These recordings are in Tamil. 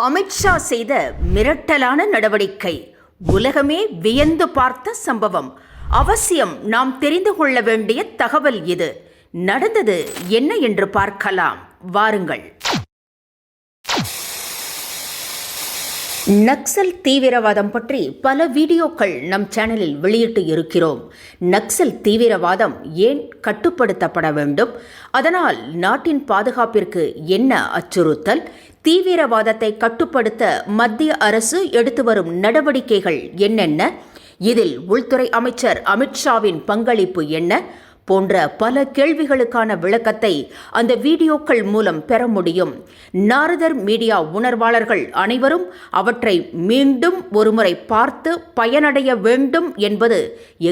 அமித்ஷா செய்த மிரட்டலான நடவடிக்கை. உலகமே வியந்து பார்த்த சம்பவம். அவசியம் நாம் தெரிந்து கொள்ள வேண்டிய தகவல் இது. நடந்தது என்ன என்று பார்க்கலாம். வாருங்கள். நக்சல் தீவிரவாதம் பற்றி பல வீடியோக்கள் நம் சேனலில் வெளியிட்டு இருக்கிறோம். நக்சல் தீவிரவாதம் ஏன் கட்டுப்படுத்தப்பட வேண்டும்? அதனால் நாட்டின் பாதுகாப்பிற்கு என்ன அச்சுறுத்தல்? தீவிரவாதத்தை கட்டுப்படுத்த மத்திய அரசு எடுத்து வரும் நடவடிக்கைகள் என்னென்ன? இதில் உள்துறை அமைச்சர் அமித்ஷாவின் பங்களிப்பு என்ன? போன்ற பல கேள்விகளுக்கான விளக்கத்தை அந்த வீடியோக்கள் மூலம் பெற முடியும். நாரதர் மீடியா உணர்வாளர்கள் அனைவரும் அவற்றை மீண்டும் ஒருமுறை பார்த்து பயனடைய வேண்டும் என்பது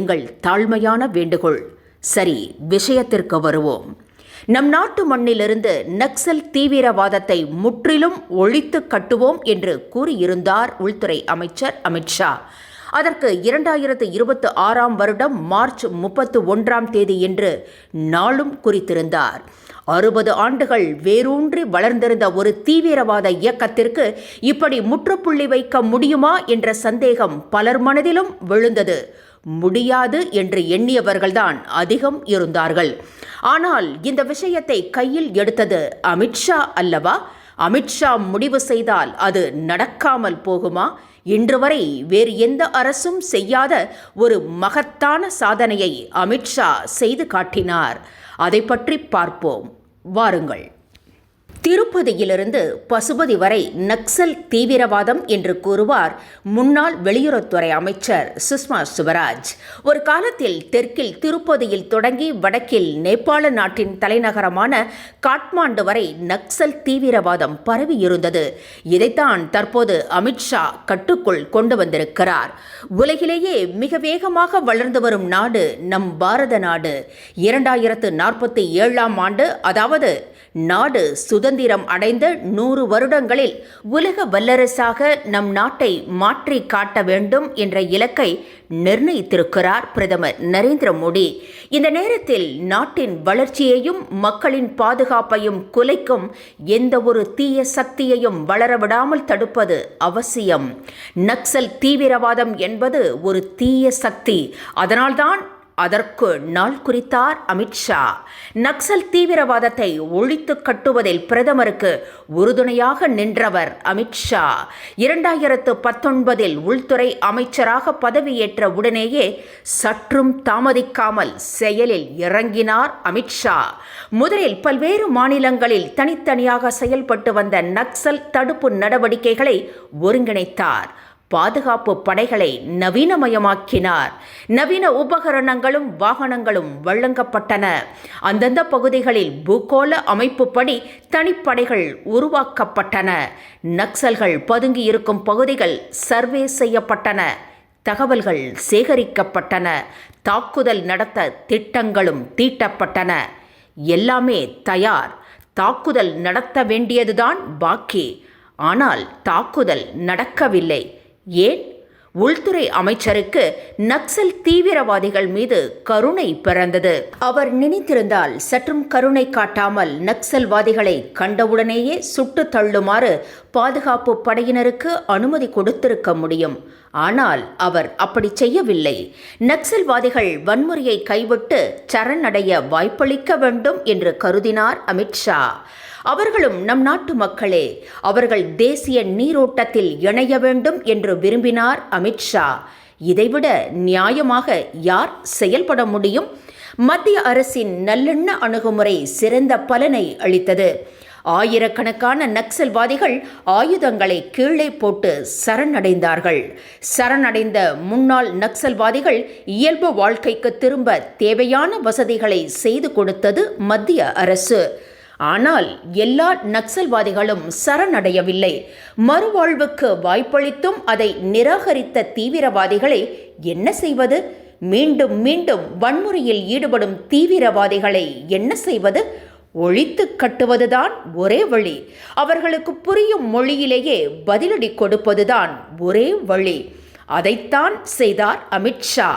எங்கள் தாழ்மையான வேண்டுகோள். சரி விஷயத்திற்கு வருவோம். நம் நாட்டு மண்ணிலிருந்து நக்சல் தீவிரவாதத்தை முற்றிலும் ஒழித்து கட்டுவோம் என்று கூறியிருந்தார் உள்துறை அமைச்சர் அமித்ஷா அதற்கு இரண்டாயிரத்து இருபத்தி ஆறாம் வருடம் மார்ச் முப்பத்து ஒன்றாம் தேதி என்று நாளும் குறித்திருந்தார். அறுபது ஆண்டுகள் வேரூன்றி வளர்ந்திருந்த ஒரு தீவிரவாத இயக்கத்திற்கு இப்படி முற்றுப்புள்ளி வைக்க முடியுமா என்ற சந்தேகம் பலர் மனதிலும் விழுந்தது. முடியாது என்று எண்ணியவர்கள்தான் அதிகம் இருந்தார்கள். ஆனால் இந்த விஷயத்தை கையில் எடுத்தது அமித்ஷா அல்லவா? அமித்ஷா முடிவு செய்தால் அது நடக்காமல் போகுமா? இன்று வரை வேறு எந்த அரசும் செய்யாத ஒரு மகத்தான சாதனையை அமித்ஷா செய்து காட்டினார். அதை பற்றி பார்ப்போம். வாருங்கள். திருப்பதியிலிருந்து பசுபதி வரை நக்சல் தீவிரவாதம் என்று கூறுவார் முன்னாள் வெளியுறவுத்துறை அமைச்சர் சுஷ்மா சுவராஜ். ஒரு காலத்தில் தெற்கில் திருப்பதியில் தொடங்கி வடக்கில் நேபாள நாட்டின் தலைநகரமான காட்மாண்டு வரை நக்சல் தீவிரவாதம் பரவி இருந்தது. இதைத்தான் தற்போது அமித்ஷா கட்டுக்குள் கொண்டு வந்திருக்கிறார். உலகிலேயே மிக வேகமாக வளர்ந்து வரும் நாடு நம் பாரத நாடு. இரண்டாயிரத்து நாற்பத்தி ஏழாம் ஆண்டு அதாவது நாடு சுதந்திரம் அடைந்த நூறு வருடங்களில் உலக வல்லரசாக நம் நாட்டை மாற்றி காட்ட வேண்டும் என்ற இலக்கை நிர்ணயித்திருக்கிறார் பிரதமர் நரேந்திர மோடி. இந்த நேரத்தில் நாட்டின் வளர்ச்சியையும் மக்களின் பாதுகாப்பையும் குலைக்கும் எந்த ஒரு தீய சக்தியையும் வளரவிடாமல் தடுப்பது அவசியம். நக்சல் தீவிரவாதம் என்பது ஒரு தீய சக்தி. அதனால்தான் அதற்கு நாள் குறித்தார் அமித்ஷா நக்சல் தீவிரவாதத்தை ஒழித்து கட்டுவதில் பிரதமருக்கு உறுதுணையாக நின்றவர் அமித்ஷா இரண்டாயிரத்து பத்தொன்பதில் உள்துறை அமைச்சராக பதவியேற்ற உடனேயே சற்றும் தாமதிக்காமல் செயலில் இறங்கினார் அமித்ஷா முதலில் பல்வேறு மாநிலங்களில் தனித்தனியாக செயல்பட்டு வந்த நக்சல் தடுப்பு நடவடிக்கைகளை ஒருங்கிணைத்தார். பாதுகாப்பு படைகளை நவீனமயமாக்கினார். நவீன உபகரணங்களும் வாகனங்களும் வழங்கப்பட்டன. அந்தந்த பகுதிகளில் பூகோள அமைப்புப்படி தனிப்படைகள் உருவாக்கப்பட்டன. நக்சல்கள் பதுங்கி இருக்கும் பகுதிகள் சர்வே செய்யப்பட்டன. தகவல்கள் சேகரிக்கப்பட்டன. தாக்குதல் நடத்த திட்டங்களும் தீட்டப்பட்டன. எல்லாமே தயார். தாக்குதல் நடத்த வேண்டியதுதான் பாக்கி. ஆனால் தாக்குதல் நடக்கவில்லை. ஏன்? உள்துறை அமைச்சருக்கு நக்சல் தீவிரவாதிகள் மீது கருணை பிறந்தது. அவர் நினைத்திருந்தால் சற்றும் கருணை காட்டாமல் நக்சல்வாதிகளை கண்டவுடனேயே சுட்டு தள்ளுமாறு பாதுகாப்பு படையினருக்கு அனுமதி கொடுத்திருக்க முடியும். ஆனால் அவர் அப்படி செய்யவில்லை. நக்சல்வாதிகள் வன்முறையை கைவிட்டு சரணடைய வாய்ப்பளிக்க வேண்டும் என்று கருதினார் அமித்ஷா அவர்களும் நம் நாட்டு மக்களே அவர்கள் தேசிய நீரோட்டத்தில் இணைய வேண்டும் என்று விரும்பினார் அமித்ஷா இதைவிட நியாயமாக யார் செயல்பட முடியும்? மத்திய அரசின் நல்லெண்ண அணுகுமுறை சிறந்த பலனை அளித்தது. ஆயிரக்கணக்கான நக்சல்வாதிகள் ஆயுதங்களை கீழே போட்டு சரணடைந்தார்கள். சரணடைந்த முன்னாள் நக்சல்வாதிகள் இயல்பு வாழ்க்கைக்கு திரும்ப தேவையான வசதிகளை செய்து கொடுத்தது மத்திய அரசு. ஆனால் எல்லா நக்சல்வாதிகளும் சரணடையவில்லை. மறுவாழ்வுக்கு வாய்ப்பளித்தும் அதை நிராகரித்த தீவிரவாதிகளை என்ன செய்வது? மீண்டும் மீண்டும் வன்முறையில் ஈடுபடும் தீவிரவாதிகளை என்ன செய்வது? ஒழித்து கட்டுவதுதான் ஒரே வழி. அவர்களுக்கு புரியும் மொழியிலேயே பதிலடி கொடுப்பதுதான் ஒரே வழி. அதைத்தான் செய்தார் அமித்ஷா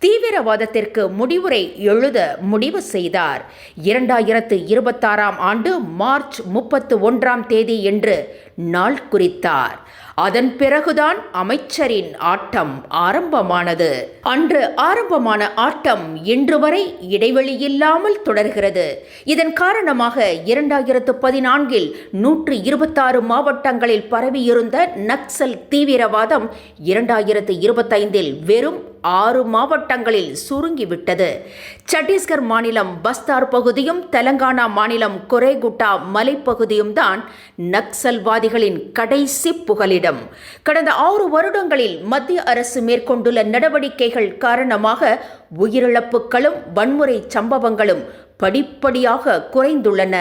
தீவிரவாதத்திற்கு முடிவுரை எழுத முடிவு செய்தார். இரண்டாயிரத்து இருபத்தாறாம் ஆண்டு மார்ச் முப்பத்து ஒன்றாம் தேதி என்று நாள் குறித்தார். அதன் பிறகுதான் அமைச்சரின் ஆட்டம் ஆரம்பமானது. அன்று ஆரம்பமான ஆட்டம் இன்று வரை இடைவெளி இல்லாமல் தொடர்கிறது. இதன் காரணமாக இரண்டாயிரத்து பதினான்கில் நூற்று இருபத்தாறு மாவட்டங்களில் பரவியிருந்த நக்சல் தீவிரவாதம் இரண்டாயிரத்து இருபத்தைந்தில் வெறும் ஆறு மாவட்டங்களில் சுருங்கிவிட்டது. சத்தீஸ்கர் மாநிலம் பஸ்தார் பகுதியும் தெலங்கானா மாநிலம் கொரேகுட்டா மலைப்பகுதியும் தான் நக்சல்வாதிகளின் கடைசி புகலிடம். கடந்த ஆறு வருடங்களில் மத்திய அரசு மேற்கொண்டுள்ள நடவடிக்கைகள் காரணமாக உயிரிழப்புகளும் வன்முறை சம்பவங்களும் படிப்படியாக குறைந்துள்ளன.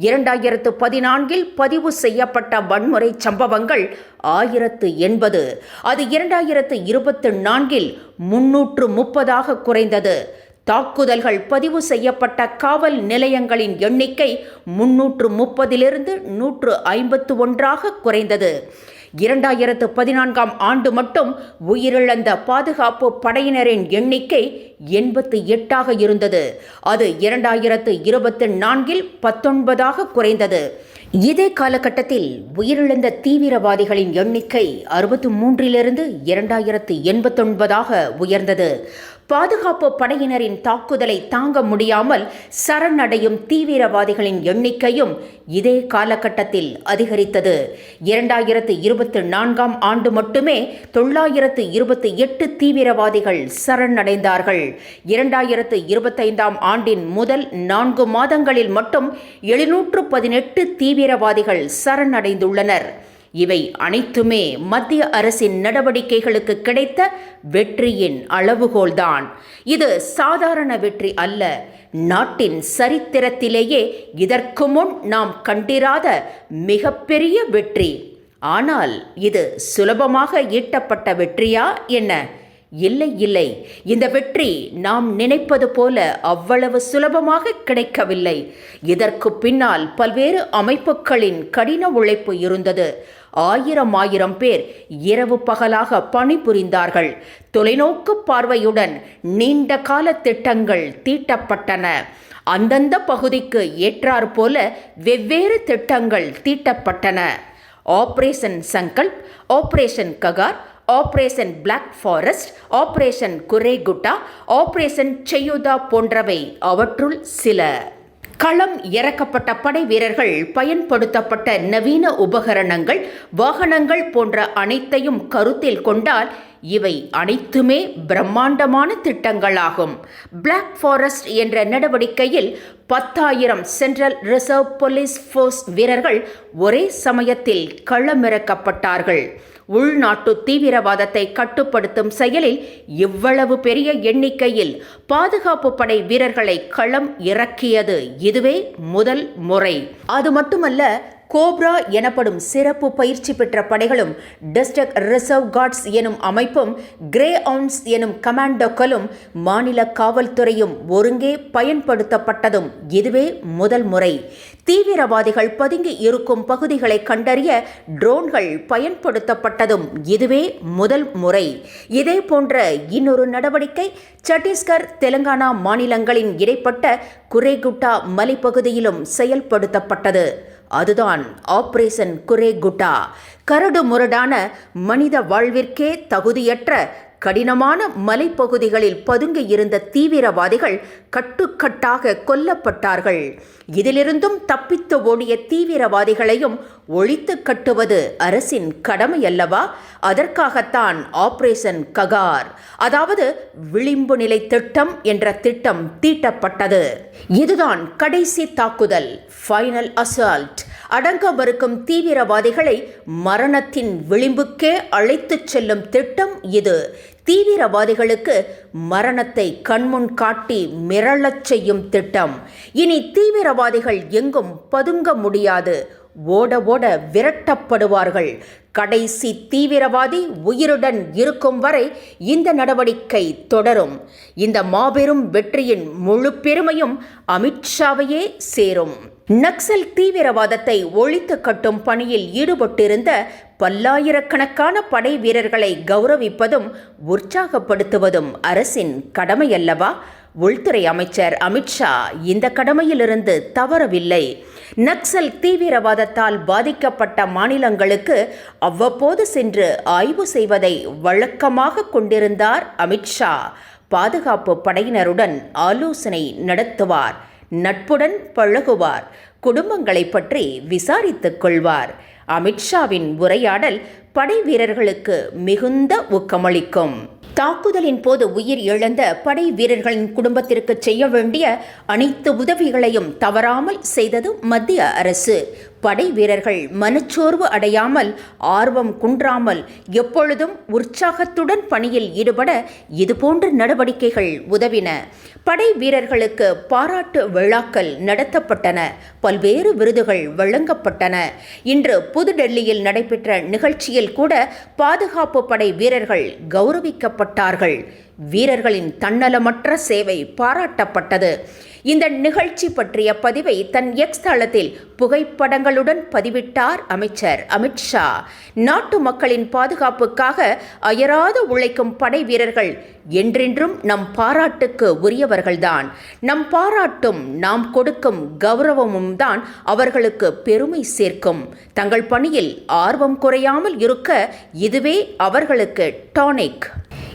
இரண்டாயிரத்து பதினான்கில் பதிவு செய்யப்பட்ட வன்முறை சம்பவங்கள் ஆயிரத்து எண்பது. அது இரண்டாயிரத்து இருபத்து நான்கில் முன்னூற்று முப்பதாக குறைந்தது. தாக்குதல்கள் பதிவு செய்யப்பட்ட காவல் நிலையங்களின் எண்ணிக்கை முன்னூற்று முப்பதிலிருந்து நூற்று ஐம்பத்து ஒன்றாக குறைந்தது. இரண்டாயிரத்து பதினான்காம் ஆண்டு மட்டும் உயிரிழந்த பாதுகாப்பு படையினரின் எண்ணிக்கை எண்பத்து எட்டாக இருந்தது. அது இரண்டாயிரத்து இருபத்தி நான்கில் பத்தொன்பதாக குறைந்தது. இதே காலகட்டத்தில் உயிரிழந்த தீவிரவாதிகளின் எண்ணிக்கை அறுபத்து மூன்றிலிருந்து இரண்டாயிரத்து எண்பத்தொன்பதாக உயர்ந்தது. பாதுகாப்பு படையினரின் தாக்குதலை தாங்க முடியாமல் சரணடையும் தீவிரவாதிகளின் எண்ணிக்கையும் இதே காலகட்டத்தில் அதிகரித்தது. இரண்டாயிரத்து இருபத்தி நான்காம் ஆண்டு மட்டுமே தொள்ளாயிரத்து இருபத்தி எட்டு தீவிரவாதிகள் சரணடைந்தார்கள். இரண்டாயிரத்து இருபத்தைந்தாம் ஆண்டின் முதல் நான்கு மாதங்களில் மட்டும் எழுநூற்று பதினெட்டு தீவிரவாதிகள் சரணடைந்துள்ளனர். இவை அனைத்துமே மத்திய அரசின் நடவடிக்கைகளுக்கு கிடைத்த வெற்றியின் அளவுகோல்தான். இது சாதாரண வெற்றி அல்ல. நாட்டின் சரித்திரத்திலேயே இதற்கு முன் நாம் கண்டிராத மிகப்பெரிய வெற்றி. ஆனால் இது சுலபமாக ஈட்டப்பட்ட வெற்றியா என்ன? இல்லை இல்லை. இந்த வெற்றி நாம் நினைப்பது போல அவ்வளவு சுலபமாக கிடைக்கவில்லை. இதற்கு பின்னால் பல்வேறு அமைப்புகளின் கடின உழைப்பு இருந்தது. ஆயிரம் ஆயிரம் பேர் இரவு பகலாக பணிபுரிந்தார்கள். தொலைநோக்கு பார்வையுடன் நீண்ட கால திட்டங்கள் தீட்டப்பட்டன. அந்தந்த பகுதிக்கு ஏற்றாற்போல வெவ்வேறு திட்டங்கள் தீட்டப்பட்டன. Operation Sankalp operation Kagar operation black forest operation Kurregutta operation செய்யுதா போன்றவை. அவற்றுள் சில. களம் இறக்கப்பட்ட படை வீரர்கள் பயன்படுத்தப்பட்ட நவீன உபகரணங்கள் வாகனங்கள் போன்ற அனைத்தையும் கருத்தில் கொண்டால் இவை அனைத்துமே பிரம்மாண்டமான திட்டங்களாகும். பிளாக் ஃபாரஸ்ட் என்ற நடவடிக்கையில் பத்தாயிரம் சென்ட்ரல் ரிசர்வ் போலீஸ் ஃபோர்ஸ் வீரர்கள் ஒரே சமயத்தில் களமிறக்கப்பட்டார்கள். உள்நாட்டு தீவிரவாதத்தை கட்டுப்படுத்தும் செயலில் இவ்வளவு பெரிய எண்ணிக்கையில் பாதுகாப்பு படை வீரர்களை களம் இறக்கியது இதுவே முதல் முறை. அது மட்டுமல்ல கோப்ரா எனப்படும் சிறப்பு பயிற்சி பெற்ற படைகளும் டிஸ்ட்ரிக்ட் ரிசர்வ் கார்ட்ஸ் எனும் அமைப்பும் கிரே அவுன்ஸ் எனும் கமாண்டோக்களும் மாநில காவல்துறையும் ஒருங்கே பயன்படுத்தப்பட்டதும் இதுவே முதல் முறை. தீவிரவாதிகள் பதுங்கி இருக்கும் பகுதிகளை கண்டறிய ட்ரோன்கள் பயன்படுத்தப்பட்டதும் இதுவே முதல் முறை. இதே போன்ற இன்னொரு நடவடிக்கை சத்தீஸ்கர் தெலுங்கானா மாநிலங்களின் இடைப்பட்ட குரேகுட்டா மலைப்பகுதியிலும் செயல்படுத்தப்பட்டது. அதுதான் ஆபரேஷன் குரேகுட்டா. கரடு முரடான மனித வாழ்விற்கே தகுதியற்ற கடினமான மலைப்பகுதிகளில் பதுங்கி இருந்த தீவிரவாதிகள் கட்டுக்கட்டாக கொல்லப்பட்டார்கள். இதிலிருந்தும் தப்பித்து ஓடிய தீவிரவாதிகளையும் ஒழித்து கட்டுவது அரசின் கடமை அல்லவா அதற்காகத்தான் ஆபரேஷன் ககார் அதாவது விளிம்பு நிலை திட்டம் என்ற திட்டம் தீட்டப்பட்டது. இதுதான் கடைசி தாக்குதல் ஃபைனல் அசால்ட் அடங்க மறுக்கும் தீவிரவாதிகளை மரணத்தின் விளிம்புக்கே அழைத்துச் செல்லும் திட்டம் இது. தீவிரவாதிகளுக்கு மரணத்தை கண்முன் காட்டி மிரளச் செய்யும் திட்டம். இனி தீவிரவாதிகள் எங்கும் பதுங்க முடியாது. ஓட ஓட விரட்டப்படுவார்கள். கடைசி தீவிரவாதி உயிருடன் இருக்கும் வரை இந்த நடவடிக்கை தொடரும். இந்த மாபெரும் வெற்றியின் முழு பெருமையும் அமித்ஷாவையே சேரும். நக்சல் தீவிரவாதத்தை ஒழித்து கட்டும் பணியில் ஈடுபட்டிருந்த பல்லாயிரக்கணக்கான படை வீரர்களை கௌரவிப்பதும் உற்சாகப்படுத்துவதும் அரசின் கடமையல்லவா? உள்துறை அமைச்சர் அமித்ஷா இந்த கடமையிலிருந்து தவறவில்லை. நக்சல் தீவிரவாதத்தால் பாதிக்கப்பட்ட மாநிலங்களுக்கு அவ்வப்போது சென்று ஆய்வு செய்வதை வழக்கமாக கொண்டிருந்தார் அமித்ஷா பாதுகாப்பு படையினருடன் ஆலோசனை நடத்துவார். நட்புடன் பழகுவார். குடும்பங்களை பற்றி விசாரித்துக் கொள்வார். அமித்ஷாவின் உரையாடல் படை வீரர்களுக்கு மிகுந்த ஊக்கமளிக்கும். தாக்குதலின் போது உயிர் இழந்த படை வீரர்களின் குடும்பத்திற்கு செய்ய வேண்டிய அனைத்து உதவிகளையும் தவறாமல் செய்தது மத்திய அரசு. படை வீரர்கள் மனச்சோர்வு அடையாமல் ஆர்வம் குன்றாமல் எப்பொழுதும் உற்சாகத்துடன் பணியில் ஈடுபட இதுபோன்ற நடவடிக்கைகள் உதவின. படை வீரர்களுக்கு பாராட்டு விழாக்கள் நடத்தப்பட்டன. பல்வேறு விருதுகள் வழங்கப்பட்டன. இன்று புதுடெல்லியில் நடைபெற்ற நிகழ்ச்சியில் கூட பாதுகாப்பு படை வீரர்கள் கௌரவிக்கப்பட்டார்கள். வீரர்களின் தன்னலமற்ற சேவை பாராட்டப்பட்டது. இந்த நிகழ்ச்சி பற்றிய பதிவை தன் எக்ஸ் தளத்தில் புகைப்படங்களுடன் பதிவிட்டார் அமைச்சர் அமித்ஷா நாட்டு மக்களின் பாதுகாப்புக்காக அயராது உழைக்கும் படை வீரர்கள் என்றென்றும் நம் பாராட்டுக்கு உரியவர்கள்தான். நம் பாராட்டும் நாம் கொடுக்கும் கௌரவமும் தான் அவர்களுக்கு பெருமை சேர்க்கும். தங்கள் பணியில் ஆர்வம் குறையாமல் இருக்க இதுவே அவர்களுக்கு டானிக்.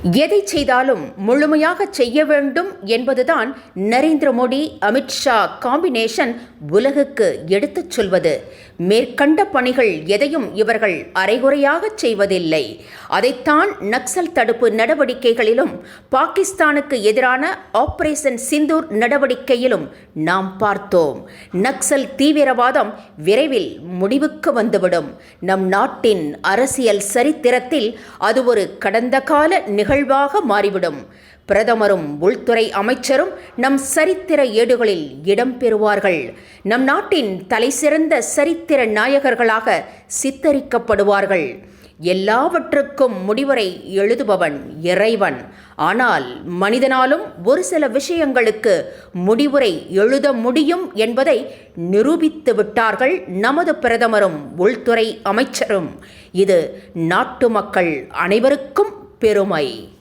எதை செய்தாலும் முழுமையாக செய்ய வேண்டும் என்பதுதான் நரேந்திர மோடி அமித்ஷா காம்பினேஷன் உலகுக்கு எடுத்துச் சொல்வது. மேற்கண்ட பணிகள் எதையும் இவர்கள் அரைகுறையாக செய்வதில்லை. அதைத்தான் நக்சல் தடுப்பு நடவடிக்கைகளிலும் பாகிஸ்தானுக்கு எதிரான ஆபரேஷன் சிந்தூர் நடவடிக்கையிலும் நாம் பார்த்தோம். நக்சல் தீவிரவாதம் விரைவில் முடிவுக்கு வந்துவிடும். நம் நாட்டின் அரசியல் சரித்திரத்தில் அது ஒரு கடந்த கால நிகழ்வாக மாறிவிடும். பிரதமரும் உள்துறை அமைச்சரும் நம் சரித்திர ஏடுகளில் இடம்பெறுவார்கள் நம் நாட்டின் தலைசிறந்த சரித்திர நாயகர்களாக சித்தரிக்கப்படுவார்கள். எல்லாவற்றுக்கும் முடிவுரை எழுதுபவன் இறைவன். ஆனால் மனிதனாலும் ஒரு சில விஷயங்களுக்கு முடிவுரை எழுத முடியும் என்பதை நிரூபித்து விட்டார்கள் நமது பிரதமரும் உள்துறை அமைச்சரும். இது நாட்டு மக்கள் அனைவருக்கும் பெருமை.